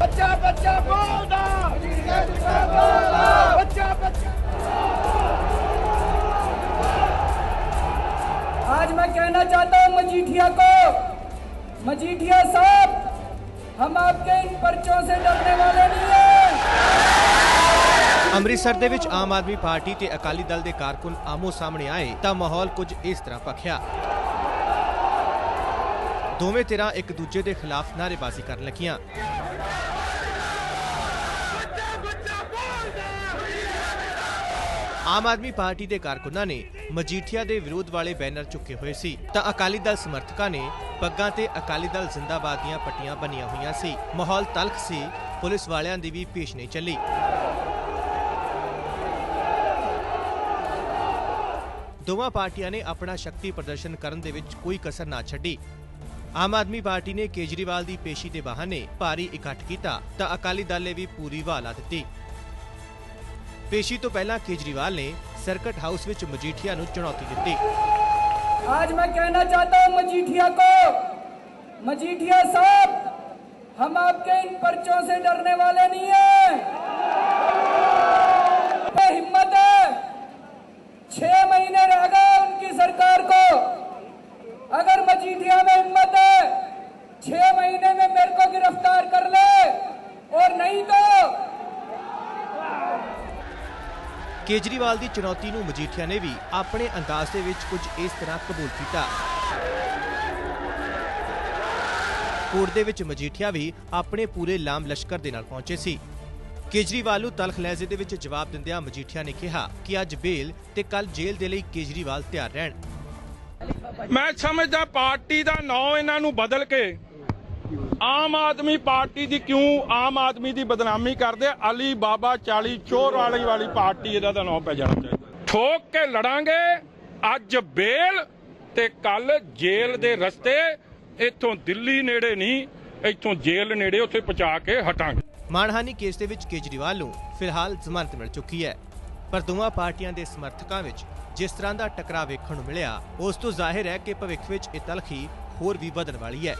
ਬੱਚਾ ਬੱਚਾ ਬੋਲਦਾ ਬੱਚਾ ਬੱਚਾ आज मैं कहना चाहता हूं मजीठिया को मजीठिया साहब हम आपके इन पर्चों से डरने वाले नहीं हैं ਅੰਮ੍ਰਿਤਸਰ ਦੇ ਵਿੱਚ ਆਮ ਆਦਮੀ ਪਾਰਟੀ ਤੇ ਅਕਾਲੀ ਦਲ ਦੇ ਕਾਰਕੁਨ ਆਮੋ ਸਾਹਮਣੇ ਆਏ ਤਾਂ ਮਾਹੌਲ ਕੁਝ ਇਸ ਤਰ੍ਹਾਂ ਭਖਿਆ ਦੋਵੇਂ ਧਿਰਾਂ ਇੱਕ ਦੂਜੇ ਦੇ ਖਿਲਾਫ ਨਾਅਰੇਬਾਜ਼ੀ ਕਰਨ ਲੱਗੀਆਂ। ਆਮ ਆਦਮੀ ਪਾਰਟੀ ਦੇ ਕਾਰਕੁਨਾਂ ਨੇ ਮਜੀਠੀਆ ਦੇ ਵਿਰੋਧ ਵਾਲੇ ਬੈਨਰ ਚੁੱਕੇ ਹੋਏ ਸੀ। ਤਾਂ ਅਕਾਲੀ ਦਲ ਸਮਰਥਕਾਂ ਨੇ ਪੱਗਾਂ ਤੇ ਅਕਾਲੀ ਦਲ ਜ਼ਿੰਦਾਬਾਦ ਦੀਆਂ ਪੱਟੀਆਂ ਬਣੀਆਂ ਹੋਈਆਂ ਸੀ। ਮਾਹੌਲ ਤਲਖ ਸੀ। ਪੁਲਿਸ ਵਾਲਿਆਂ ਦੀ ਵੀ ਪੇਸ਼ ਨਹੀਂ ਚੱਲੀ। ਦੋਵਾਂ ਪਾਰਟੀਆਂ ਨੇ ਆਪਣਾ ਸ਼ਕਤੀ ਪ੍ਰਦਰਸ਼ਨ ਕਰਨ ਦੇ ਵਿੱਚ ਕੋਈ ਕਸਰ ਨਾ ਛੱਡੀ। ਆਮ ਆਦਮੀ ਪਾਰਟੀ ਨੇ ਕੇਜਰੀਵਾਲ ਦੀ ਪੇਸ਼ੀ ਦੇ ਬਹਾਨੇ ਭਾਰੀ ਇਕੱਠ ਕੀਤਾ ਤਾਂ ਅਕਾਲੀ ਦਲ ਨੇ ਵੀ ਪੂਰੀ ਵਾਹ ਲਾ ਦਿੱਤੀ ਪੇਸ਼ੀ ਤੋਂ ਪਹਿਲਾਂ ਕੇਜਰੀਵਾਲ ਨੇ ਸਰਕਟ ਹਾਊਸ ਵਿੱਚ ਮਜੀਠੀਆ ਨੂੰ ਚੁਣੌਤੀ ਦਿੱਤੀ आज मैं कहना चाहता हूं मजीठिया को मजीठिया साहब हम आपके इन पर्चों से डरने वाले नहीं हैं ये हिम्मत है छह ਕੇਜਰੀਵਾਲ ਦੀ ਚੁਣੌਤੀ ਨੂੰ ਮਜੀਠੀਆ ਨੇ ਵੀ ਆਪਣੇ ਅੰਦਾਜ਼ ਦੇ ਵਿੱਚ ਕੁਝ ਇਸ ਤਰ੍ਹਾਂ ਕਬੂਲ ਕੀਤਾ। ਕੋਰਟ ਦੇ ਵਿੱਚ ਮਜੀਠੀਆ ਵੀ ਆਪਣੇ ਪੂਰੇ ਲਾਮ ਲਸ਼ਕਰ ਦੇ ਨਾਲ ਪਹੁੰਚੇ ਸੀ। ਕੇਜਰੀਵਾਲ ਨੂੰ ਤਲਖ ਲਹਿਜ਼ੇ ਦੇ ਵਿੱਚ ਜਵਾਬ ਦਿੰਦਿਆਂ ਮਜੀਠੀਆ ਨੇ ਕਿਹਾ ਕਿ ਅੱਜ ਬੇਲ ਤੇ ਕੱਲ ਜੇਲ੍ਹ ਦੇ ਲਈ ਕੇਜਰੀਵਾਲ ਤਿਆਰ ਰਹਿਣ। ਮੈਂ ਸਮਝਦਾ ਪਾਰਟੀ ਦਾ ਨਾਂ ਇਹਨਾਂ ਨੂੰ ਬਦਲ ਕੇ ਆਮ ਆਦਮੀ ਪਾਰਟੀ ਦੀ ਕਿਉਂ ਆਮ ਆਦਮੀ ਦੀ ਬਦਨਾਮੀ ਕਰਦੇ ਅਲੀ ਬਾਬਾ 40 ਚੋਰ ਵਾਲੀ ਵਾਲੀ ਪਾਰਟੀ ਇਹਦਾ ਦਾ ਨਾਂ ਪੈ ਜਾਣਾ ਚਾਹੀਦਾ। ਠੋਕ ਕੇ ਲੜਾਂਗੇ, ਅੱਜ ਬੇਲ ਤੇ ਕੱਲ ਜੇਲ੍ਹ ਦੇ ਰਸਤੇ, ਇੱਥੋਂ ਦਿੱਲੀ ਨੇੜੇ ਨਹੀਂ, ਇੱਥੋਂ ਜੇਲ੍ਹ ਨੇੜੇ ਉੱਥੇ ਪਹੁੰਚਾ ਕੇ ਹਟਾਂਗੇ। ਮਾਨਹਾਨੀ ਕੇਸ ਦੇ ਵਿੱਚ ਕੇਜਰੀਵਾਲ ਨੂੰ ਫਿਲਹਾਲ ਜ਼ਮਾਨਤ ਮਿਲ ਚੁੱਕੀ ਹੈ। ਪਰ ਦੋਵਾਂ ਪਾਰਟੀਆਂ ਦੇ ਸਮਰਥਕਾਂ ਵਿੱਚ ਜਿਸ ਤਰ੍ਹਾਂ ਦਾ ਟਕਰਾਅ ਵੇਖਣ ਨੂੰ ਮਿਲਿਆ, ਉਸ ਤੋਂ ਜ਼ਾਹਿਰ ਹੈ ਕਿ ਭਵਿੱਖ ਵਿੱਚ ਇਹ ਤਲਖੀ ਹੋਰ ਵੀ ਵਧਣ ਵਾਲੀ ਹੈ।